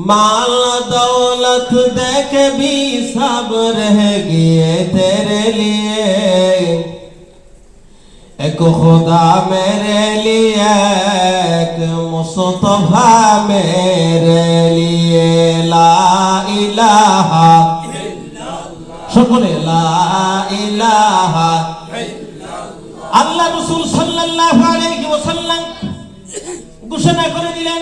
माल दौलत देख भी सब रह गए तेरे लिए एक खुदा मेरे लिए एक मुस्तफा मेरे लिए ला इलाहा সকলে লা ইলাহা আল্লাহ রাসূল সাল্লাল্লাহু আলাইহি ওয়াসাল্লাম ঘোষণা করে দিলেন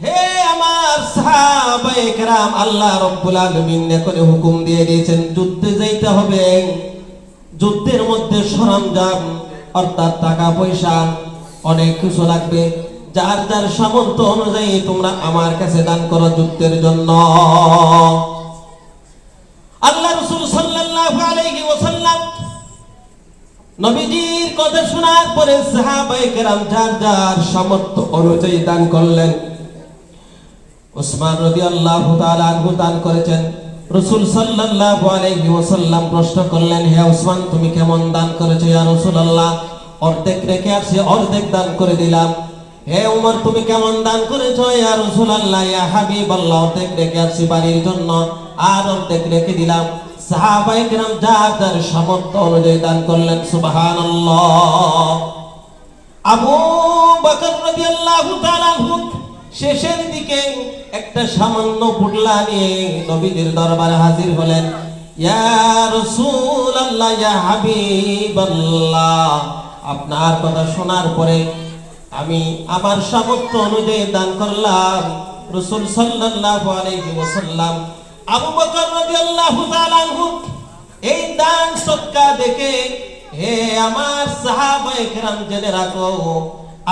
হে আমার সাহাবায়ে কেরাম আল্লাহ রাব্বুল আলামিন করে হুকুম দিয়ে দিয়েছেন, যুদ্ধে যাইতে হবে। যুদ্ধের মধ্যে সরঞ্জাম, অর্থাৎ টাকা পয়সা অনেক কিছু লাগবে। যার যার সামর্থ্য অনুযায়ী তোমরা আমার কাছে দান করো যুদ্ধের জন্য। আল্লাহ রসুল সাল্লাল্লাহু আলাইহি ওয়াসাল্লাম নবীজির কথা শোনার পরে সাহাবায়ে কেরাম যার যার সামর্থ্য অনুযায়ী দান করলেন। ওসমান রাদিয়াল্লাহু তাআলা আনহু দান করেছেন। রসুল সাল্লাল্লাহু আলাইহি ওয়াসাল্লাম প্রশ্ন করলেন, হে ওসমান, তুমি কেমন দান করেছ ইয়া রাসূলুল্লাহ? অর্ধেক রেখে আসছে অর্ধেক দান করে দিলাম। হে উমর, তুমি কেমন দান করেছ ইয়া রাসূলুল্লাহ? ইয়া হাবিবাল্লাহ, অর্ধেক রেখে আসছি বাড়ির জন্য আর অর্ধেক রেখে দিলাম। সাহাবায়ে কেরাম যার যার সামর্থ্য অনুযায়ী দান করলেন, সুবহানাল্লাহ। আবু বকর রাদিয়াল্লাহু তাআলা শেষের দিকে একটা সামান্য পুটলা নিয়ে নবীজির দরবারে হাজির হলেন। আপনার কথা শোনার পরে আমি আমার সামর্থ্য অনুযায়ী দান করলাম। রসুল ওয়াসাল্লাম, আবু বকর এই দান সৎকা দেখে, হে আমার সাহাবায়ে কেরাম, জেনে রাখো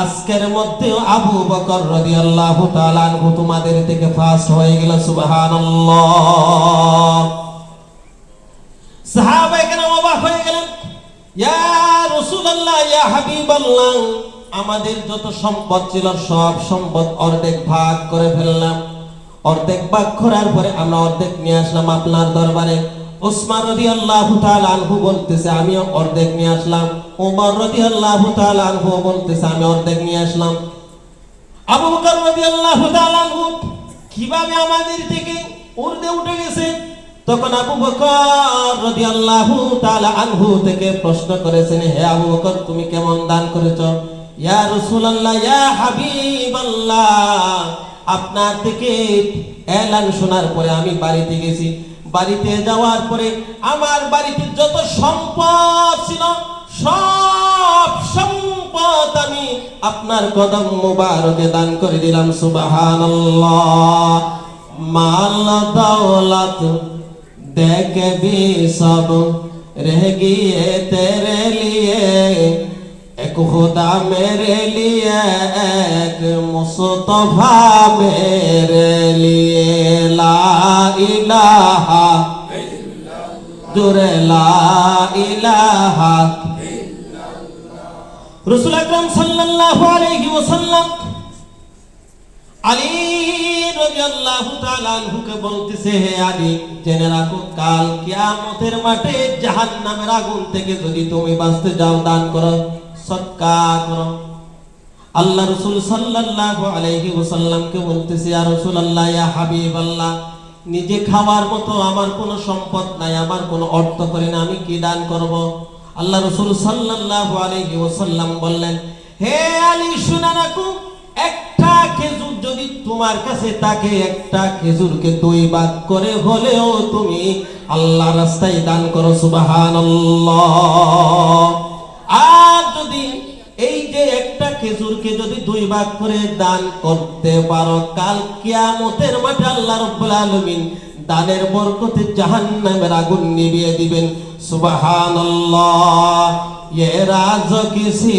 আজকের মধ্যে আবু বকর রাদিয়াল্লাহু তাআলা আনহু তোমাদের থেকে ফাস্ট হয়ে গেল হাবিবাল্লাহ, আমাদের যত সম্পদ ছিল, সব সম্পদ অর্ধেক ভাগ করে ফেললাম। অর্ধেক ভাগ করার পরে আমরা অর্ধেক নিয়ে আসলাম আপনার দরবারে। ওসমান রাদিয়াল্লাহু তাআলা আনহু বলতেছে, আমিও অর্ধেক নিয়ে আসলাম। ওমর রাদিয়াল্লাহু তাআলা আনহু বলতেছে, আমি অর্ধেক নিয়ে আসলাম। আবু বকর রাদিয়াল্লাহু তাআলা আনহু, কীভাবে আমাদের থেকে উর্দে উঠে গেছে? তখন আবু বকর রাদিয়াল্লাহু তাআলা আনহু থেকে প্রশ্ন করেছেন, হে আবু বকর, তুমি কেমন দান করেছ? ইয়া রাসূলুল্লাহ, ইয়া হাবিবাল্লাহ, আপনার থেকে এলান শোনার পরে আমি বাড়িতে গেছি। বাড়িতে যাওয়ার পরে আমার বাড়িতে যত সম্পদ ছিল সব সম্পদ আমি আপনার কদম মুবারকে দান করে দিলাম মাল, দৌলত দেখবি সব রে গিয়ে তে লিয়ে, এক হোদা মেরে লিয়ে, এক মুসত মেরে রসুল আকরাম সাল্লাল্লাহু আলাইহি ওয়াসাল্লাম আলী রাদিয়াল্লাহু তাআলা আনহুকে বলতেছে, হে আলী, জেনে রাখো, কাল কিয়ামতের মাঠে জাহান্নামের আগুন থেকে যদি তুমি বাঁচতে যাও, দান করো, সদকা করো। আল্লাহ রসুল সাল্লাল্লাহু আলাইহি ওয়াসাল্লামকে বলতেছে, ইয়া রাসূলুল্লাহ, ইয়া হাবিবাল্লাহ, নিজে খাওয়ার মতো আমার কোনো সম্পদ নাই, আমার কোনো অর্থ করে না, আমি কি দান করব? আল্লাহ রসুল সাল্লাল্লাহু আলাইহি ওয়াসাল্লাম বললেন, হে আলী, শুনে রাখো, একটা খেজুর যদি তোমার কাছে থাকে, একটা খেজুরকে দুই ভাগ করে হলেও তুমি আল্লাহ রাস্তায় দান করো, সুবহানাল্লাহ। আর যদি এই যে একটা খেজুরকে যদি দুই ভাগ করে দান করতে পারো, কাল কিয়ামতের মাঠে আল্লাহ রাব্বুল আলামিন দানের বরকতে জাহান্নামের আগুন নিভিয়ে দিবেন সুবহানাল্লাহ ये राज किसी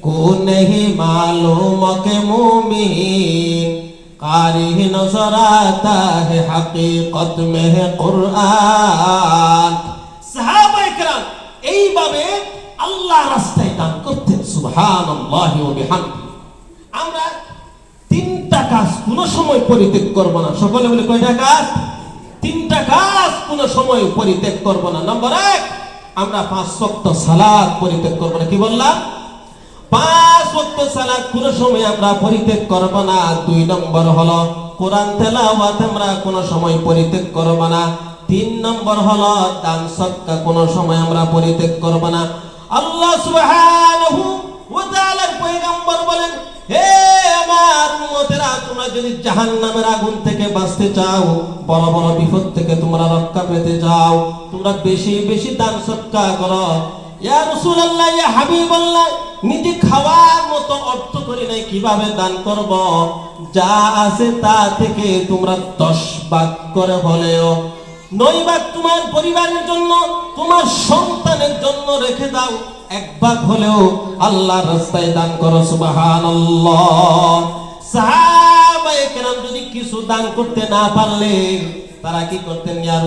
को नहीं मालूम के मुमीन कारी नजर आता है हकीकत में है कुरान সাহাবায়ে কেরাম এইভাবে আল্লাহ রাস্তায় দান করতেন সুবহানাল্লাহি ওয়া বিহামদি আমরা তিনটা কাজ কোন সময় পরিত্যাগ করব না। সকলে বলে কয়টা কাজ? তিনটা কাজ কোন সময় পরিত্যাগ করব না। নম্বর এক, আমরা পাঁচ শক্ত সালাত পরিত্যাগ করব না। কি বললাম? পাঁচ ওয়াক্ত সালাত কোন সময় আমরা পরিত্যাগ করব না। দুই নম্বর হলো, কোরআন তেলাওয়াত আমরা কোনো সময় পরিত্যাগ করব না। তিন নম্বর হলো, দান সৎকা কোনো সময় আমরা পরিত্যাগ করব না। আল্লাহ সুবহানাহু ওয়া তাআলার পয়গম্বর বলেন তোমরা যদি আগুন থেকে বাঁচতে চাও, বড় বড় বিপদ থেকে তোমরা রক্ষা পেতে চাও, তোমরা বেশি বেশি দান করো। ইয়া নিজে খাওয়ার মতো অর্থ কীভাবে দান করব? যা আছে তা থেকে তোমরা দশ ভাগ করে বলেও নয় ভাগ তোমার পরিবারের জন্য, তোমার সন্তানের জন্য রেখে দাও। এক হলেও আল্লাহ রাস্তায় দান করো, সুবহানাল্লাহ। সাহাবায়ে কেরাম যদি কিছু দান করতে না পারলে, তারা কি করতেন, ইয়া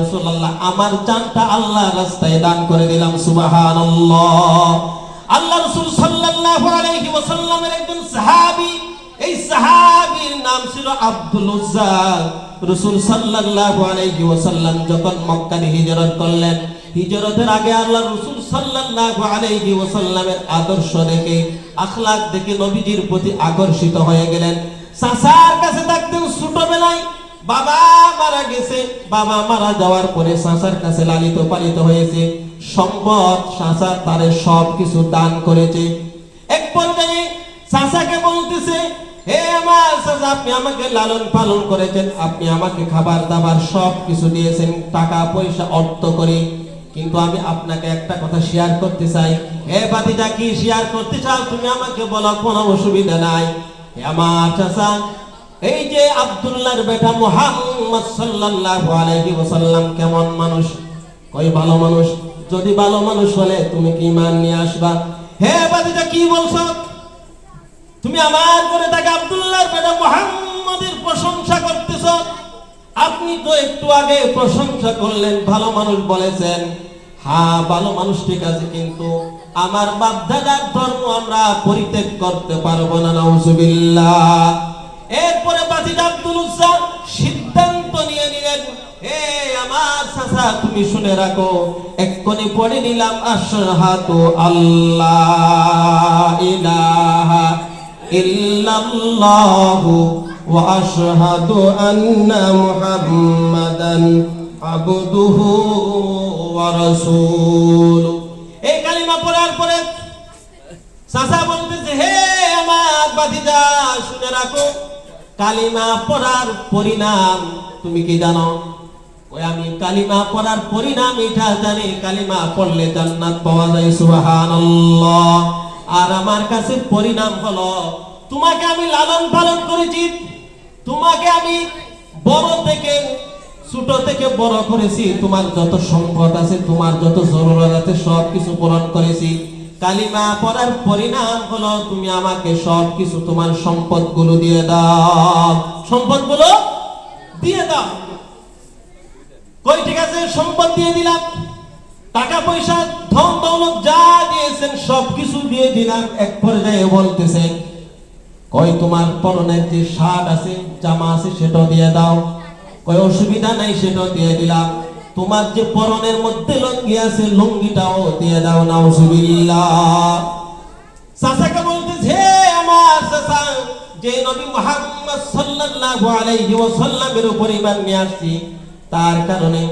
আমার জানটা আল্লাহর রাস্তায় দান করে দিলাম, সুবহানাল্লাহ। আল্লাহ রাসূল সাল্লাল্লাহু আলাইহি ওয়াসাল্লামের একজন সাহাবী, এই সাহাবীর নাম ছিল আব্দুল উজ্জা রাসূল সাল্লাল্লাহু আলাইহি ওয়াসাল্লাম যখন মক্কা হিজরত করলেন হিজরতের আগে আল্লাহ রাসূল সাল্লাল্লাহু আলাইহি আদর্শ দেখে আখলাক দেখে নবীজির প্রতি আকর্ষিত হয়ে গেলেন। চাচার কাছে থাকতেন ছোটবেলায় বাবা মারা গেছে। বাবা মারা যাওয়ার পরে কাছে লালিত পালিত হয়েছে। সম্পদ তারে সব কিছু দান করেছে। এক পর্যায়ে বলতেছে, হে আমার আপনি আমাকে লালন পালন করেছেন। আপনি আমাকে খাবার দাবার সব কিছু দিয়েছেন। টাকা পয়সা অর্থ করে কিন্তু আমি আপনাকে একটা কথা শেয়ার করতে চাই। হে বাতিজা কি শেয়ার করতে চাও? তুমি আমাকে বলো, কোনো অসুবিধা নাই। আমার চাচা, এই যে আব্দুল্লাহর বেটা মুহাম্মদ সাল্লাল্লাহু আলাইহি ওয়াসাল্লাম কেমন মানুষ? কই ভালো মানুষ? যদি ভালো মানুষ হলে তুমি কি ইমান নিয়ে আসবা? হে বাদিজা কি বলছো? তুমি আমার করে তাকে আব্দুল্লাহর বেটা মুহাম্মদের প্রশংসা করতেছ। আপনি তো একটু আগে প্রশংসা করলেন, ভালো মানুষ বলেছেন। হ্যাঁ ভালো মানুষ ঠিক আছে, কিন্তু আমার বাপ দাদার ধর্ম আমরা পরিত্যাগ করতে পারব না, নাউজুবিল্লাহ। এরপরে বাতিজা আব্দুল সিদ্ধান্ত নিয়ে নিলেন হে আমার চাচা, তুমি শুনে রাখো, এক্ষুনি পড়ে নিলাম আশহাদু আল্লাহ। ইলাহা ইল্লাল্লাহু ওয়া আশহাদু আন্না মুহাম্মাদান আবদুহু ওয়া এই কালিমা পড়ার পরে চাচা বলতেছে হে আমার বাতিজা শুনে রাখো, কালিমা পড়ার পরিণাম তুমি কি জানো? ওই আমি কালিমা পড়ার পরিণাম এটা জানি, কালিমা পড়লে জান্নাত পাওয়া আর আমার কাছে পরিণাম হলো, তোমাকে আমি লালন পালন করেছি, তোমাকে আমি বড় থেকে ছোট থেকে বড় করেছি, তোমার যত সম্পদ আছে, তোমার যত জরুরত আছে সব কিছু পূরণ করেছি। কালিমা পড়ার পরিণাম হলো, তুমি আমাকে সব কিছু তোমার সম্পদগুলো দিয়ে দাও। সম্পদগুলো দিয়ে দাও। কই, ঠিক আছে, সম্পদ দিয়ে দিলাম। টাকা, পয়সা, ধন, দৌলত যা দিয়েছেন সব কিছু দিয়ে দিলাম। এক পর্যায়ে বলতেছে, কই, তোমার পরনের যে শার্ট আছে, জামা আছে, সেটাও দিয়ে দাও। কই অসুবিধা নাই, সেটাও দিয়ে দিলাম। তোমার যে পরনের মধ্যে লুঙ্গি আছে, লুঙ্গিটাও দিয়ে দাও, নাউজুবিল্লাহ। চাচাকে বলতেছে আমার যে নবী মুহাম্মদ সাল্লাল্লাহু আলাইহি ওয়াসাল্লামের উপর ঈমান নিয়ে আসছি, তার কারণে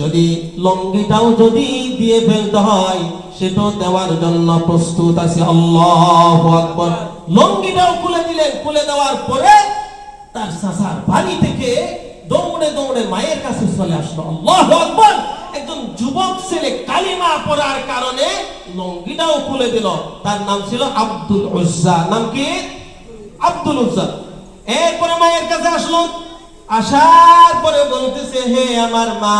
যদি লঙ্গিটাও যদি দিয়ে ফেলতে হয়, সেটাও দেওয়ার জন্য প্রস্তুত আছে, আল্লাহু আকবার। লঙ্গিটাও খুলে দিলেন, খুলে দেওয়ার পরে তার চাচার বাড়ি থেকে দৌড়ে দৌড়ে মায়ের কাছে চলে আসলো। আল্লাহু আকবার! একজন যুবক ছেলে কালিমা পড়ার কারণে লঙ্গিটাও খুলে দিল। তার নাম ছিল আব্দুল উজ্জা। নাম কি? আব্দুল উজ্জা। এরপরে মায়ের কাছে আসলো। আসার পরে বলতেছে, হে আমার মা,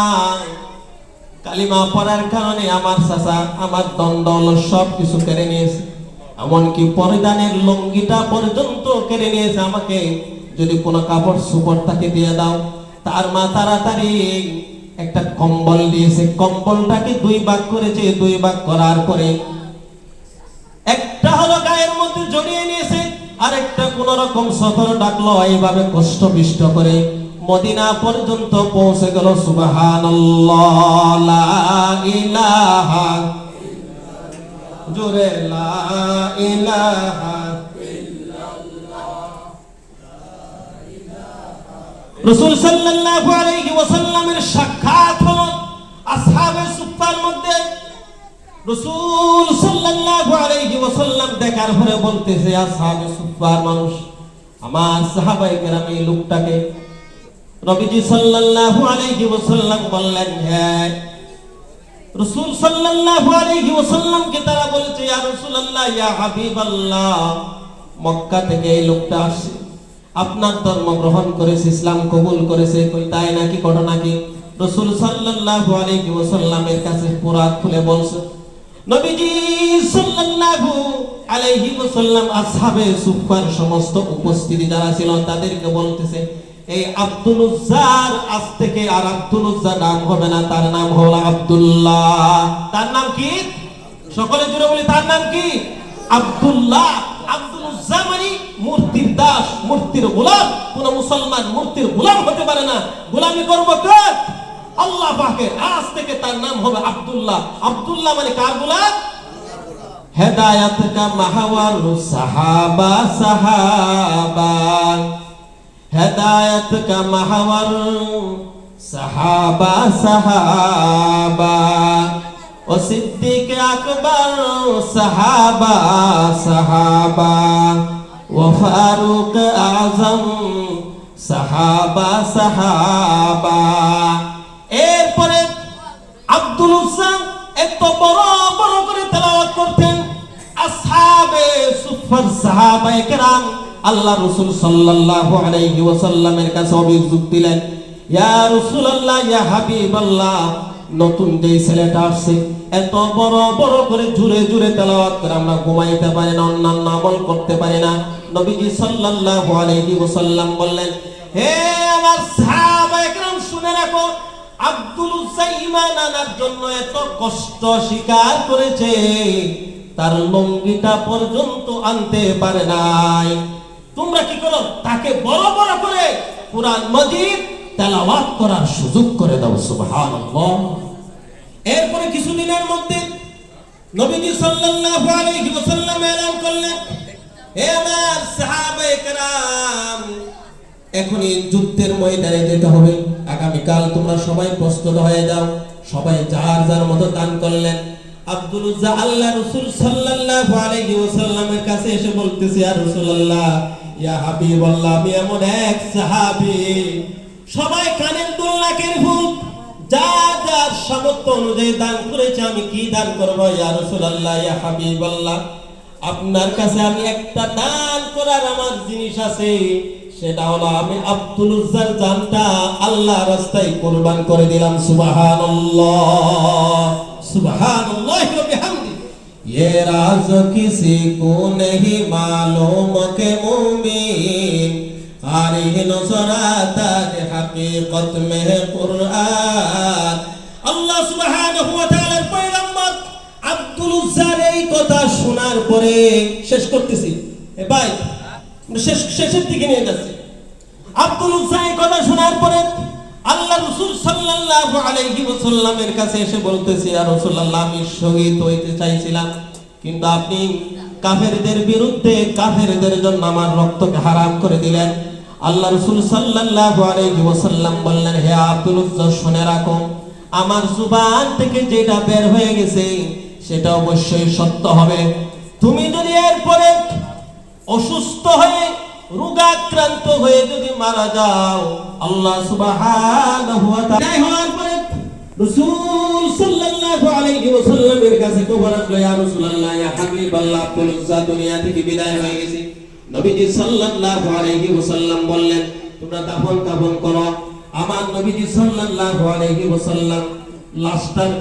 কালিমা পড়ার কারণে আমার চাচা, আমার দণ্ডল সব কিছু কেড়ে নিয়েছে। এমনকি পরিধানের লঙ্গিটা পর্যন্ত কেড়ে নিয়েছে। আমাকে যদি কোনো কাপড় সুপড় তাকে দিয়ে দাও। তার মা তাড়াতাড়ি একটা কম্বল দিয়েছে। কম্বলটাকে দুই ভাগ করেছে, দুই ভাগ করার পরে একটা হলো গায়ের মধ্যে জড়িয়ে নিয়েছে আর একটা কোন রকম সফর ডাকলো, এইভাবে কষ্ট বিষ্ট করে মদিনা পর্যন্ত পৌঁছে গেল। ইলাহা জোরে লা ইলাহা রসুল সাল্লাল্লাহু আলাইহি ওয়াসাল্লামের সাক্ষাৎ হলো আসহাবে সুফার মধ্যে। রসুল সাল্লাল্লাহু আলাইহি ওয়াসাল্লাম দেখার পরে বলতেছে, আসহাবে সুফার মানুষ, আমার সাহাবায়ে কেরাম এই লোকটাকে। নবীজি সাল্লাল্লাহু আলাইহি ওয়াসাল্লাম বললেন হ্যাঁ রসুল সাল্লাল্লাহু আলাইহি ওয়াসাল্লামকে তারা বলেছে, ইয়া রাসূলুল্লাহ, ইয়া হাবিবাল্লাহ, মক্কা থেকে এই লোকটা আসছে। আপনার ধর্ম গ্রহণ করেছে, ইসলাম কবুল করেছে, কই তাই নাকি ঘটনা কি? রসুল সাল্লাল্লাহু আলাইহি ওয়াসাল্লামের কাছে পুরা খুলে বলছে, নবীজি সাল্লাল্লাহু আলাইহি ওয়াসাল্লাম আসহাবে সুফার সমস্ত উপস্থিতি যারা ছিল তাদেরকে বলতেছে, এই আব্দুল আজ থেকে আর আব্দুল উজ্জা নাম হবে না, তার নাম হলো আব্দুল্লাহ। তার নাম কি? সকলে জুড়ে বলি, তার নাম কি? আব্দুল্লাহ। আব্দুলুজ্জামানি মূর্তির দাস মূর্তির গোলাম। মুসলমান মূর্তির গোলাম হতে পারে না। গোলামি করব আল্লাহ পাকের আজ থেকে তার নাম হবে আব্দুল্লাহ। আব্দুল্লাহ মানে কার গোলাম? কা মাহাওয়ার সাহাবা সাহাবা। হেদায়াত কা মাহাওয়ার সাহাবা সাহাবা। ও সিদ্দিক আকবর সাহাবা সাহাবা, ও ফারুক আজম, সাহাবা সাহাবা। এরপরে আব্দুল হুসান এত বড় বড় করে তেলাওয়াত করতেন, আসহাবে সুফর সাহাবা একরাম, আল্লাহ রসুল সাল্লাল্লাহু আলাইহি ওয়াসাল্লামের কাছে অভিযোগ দিলেন, ইয়া রাসূলুল্লাহ, ইয়া হাবিবাল্লাহ নতুন যে ছেলেটা আসছে, এত বড় বড় করে জুড়ে জুড়ে তেলাওয়াত করে আমরা ঘুমাইতে পারি না, অন্যান্য আমল করতে পারি না। নবীজি সাল্লাল্লাহু আলাইহি ওয়াসাল্লাম বললেন, হে আমার সাহাবা একরাম, শুনে রাখো, আব্দুল উসাইমান আনার জন্য এত কষ্ট স্বীকার করেছে। তার লঙ্গিটা পর্যন্ত আনতে পারে নাই। তোমরা কি করো? তাকে বড় বড় করে কোরআন মজিদ তেলাওয়াত করার সুযোগ করে দাও, সুবহানাল্লাহ। এরপরে কিছুদিনের মধ্যে নবীজি সাল্লাল্লাহু আলাইহি ওয়াসাল্লাম এলান করলেন হে আমার সাহাবায়ে কেরাম, এখনই যুদ্ধের ময়দানে যেতে হবে। আগামীকাল তোমরা সবাই প্রস্তুত হয়ে যাও। সবাই যার যার মতো দান করলেন। আব্দুল উজ্জা আল্লাহ রাসূল সাল্লাল্লাহু আলাইহি ওয়াসাল্লামের কাছে এসে বলতেছে, ইয়া রাসূলুল্লাহ, ইয়া হাবিবাল্লাহ, আমি এমন এক সাহাবী সবাই কানের দুল নাকের ফুল যা যার সামর্থ্য অনুযায়ী দান করেছে আমি কি দান করবো ইয়া রাসূলুল্লাহ ইয়া হাবিবাল্লাহ আপনার কাছে আমি একটা দান করার আমার জিনিস আছে সেটা হলো আমি আব্দুল উজ্জার জানটা আল্লাহ রাস্তায় কুরবান করে দিলাম সুবহানাল্লাহ সুবহানাল্লাহ ওয়া বিহামদি ये राज किसी को नहीं मालूम के मुमीन عارين صلاتك حقيقة من قرآن আল্লাহ সুবহানাহু ওয়া তাআলার পয়গম্বর আব্দুল উজ্জার এই কথা শোনার পরে শেষ করতেছি। এ ভাই শেষ, শেষের দিকে নিয়ে যাচ্ছি। আব্দুল উজ্জা এই কথা শোনার পরে আল্লাহ রাসূল সাল্লাল্লাহু আলাইহি ওয়াসাল্লামের কাছে এসে বলতেছি আর রাসূলুল্লাহ, আমি শহীদ হইতে চাইছিলাম, কিন্তু আপনি কাফেরদের বিরুদ্ধে কাফেরদের জন্য আমার রক্তকে হারাম করে দিলেন। আল্লাহ রাসূল সাল্লাল্লাহু আলাইহি ওয়াসাল্লাম বললেন, হে আব্দুল শুনে রাখো, আমার জুবান থেকে যেটা বের হয়ে গেছে, সেটা অবশ্যই সত্য হবে। তুমি যদি এরপরে অসুস্থ হয়ে, রোগাক্রান্ত হয়ে যদি মারা যাও, আল্লাহ সুবহানাহু ওয়া তাআলা রাসূল সাল্লাল্লাহু আলাইহি ওয়াসাল্লামের কাছে আসলো ইয়া রাসূলুল্লাহ ইয়া হাবিবাল্লাহ, আব্দুল দুনিয়া থেকে বিদায় হয়ে গেছে। নবীজি সাল্লাল্লাহু আলাইহি ওয়াসাল্লাম বললেন, তোমরা দাফন কাফন করো। আমার নবীজি সাল্লাল্লাহু আলাইহি ওয়াসাল্লাম লাশটার